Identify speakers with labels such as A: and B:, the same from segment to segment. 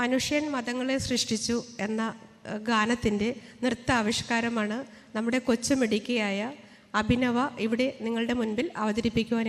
A: മനുഷ്യൻ മതങ്ങളെ സൃഷ്ടിച്ചു എന്ന ഗാനത്തിന്റെ നൃത്താവിഷ്കാരമാണ് നമ്മുടെ കൊച്ചുമിടുക്കിയായ അഭിനവ ഇവിടെ നിങ്ങളുടെ മുൻപിൽ അവതരിപ്പിക്കുവാൻ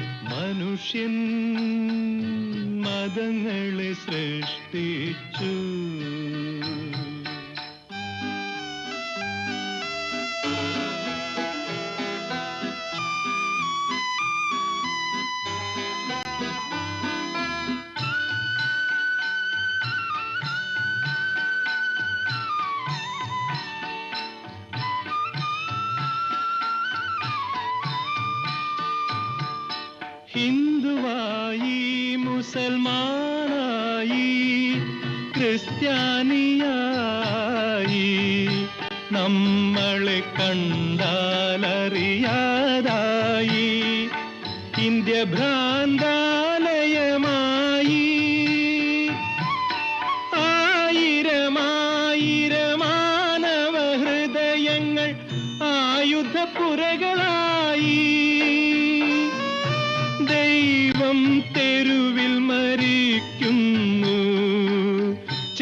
B: മനുഷ്യൻ മതങ്ങളെ സൃഷ്ടിച്ചു. മുസൽമാനായി ക്രിസ്ത്യാനിയായി. നമ്മളെ കണ്ടാലറിയാതായി. ഇന്ത്യ ഭ്രാന്താലയമായി. ആയിരമായിരമാനവ ഹൃദയങ്ങൾ ആയുധപ്പുരകളായി. ദൈവം തെരുവിൽ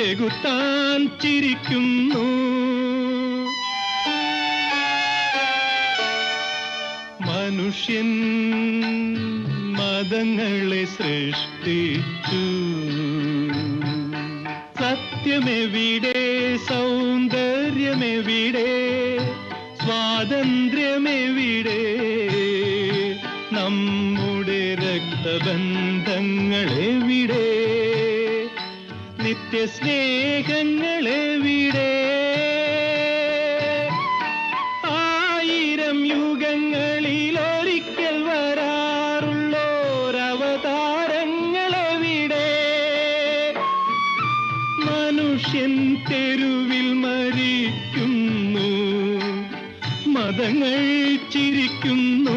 B: ചെകുത്താൻ ചിരിക്കുന്നു. മനുഷ്യൻ മതങ്ങളെ സൃഷ്ടിച്ചു. സത്യമെവിടെ സൗന്ദര്യമെവിടെ സ്വാതന്ത്ര്യമെവിടെ നമ്മുടെ രക്തബന്ധങ്ങളെവിടെ? നിത്യസ്നേഹങ്ങളെവിടെ ആയിരം യുഗങ്ങളിൽ ഒരിക്കൽ വരാറുള്ളോരവതാരങ്ങളെവിടെ മനുഷ്യൻ തെരുവിൽ മരിക്കുന്നു മതങ്ങൾ ചിരിക്കുന്നു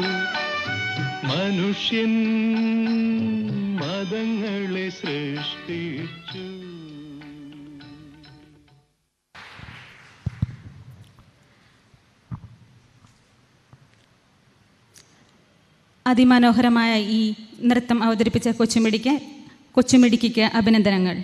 B: മനുഷ്യൻ മതങ്ങളെ സൃഷ്ടിച്ചു.
C: അതിമനോഹരമായ ഈ നൃത്തം അവതരിപ്പിച്ച കൊച്ചുമിടിക്ക് കൊച്ചുമിടിക്ക് അഭിനന്ദനങ്ങൾ.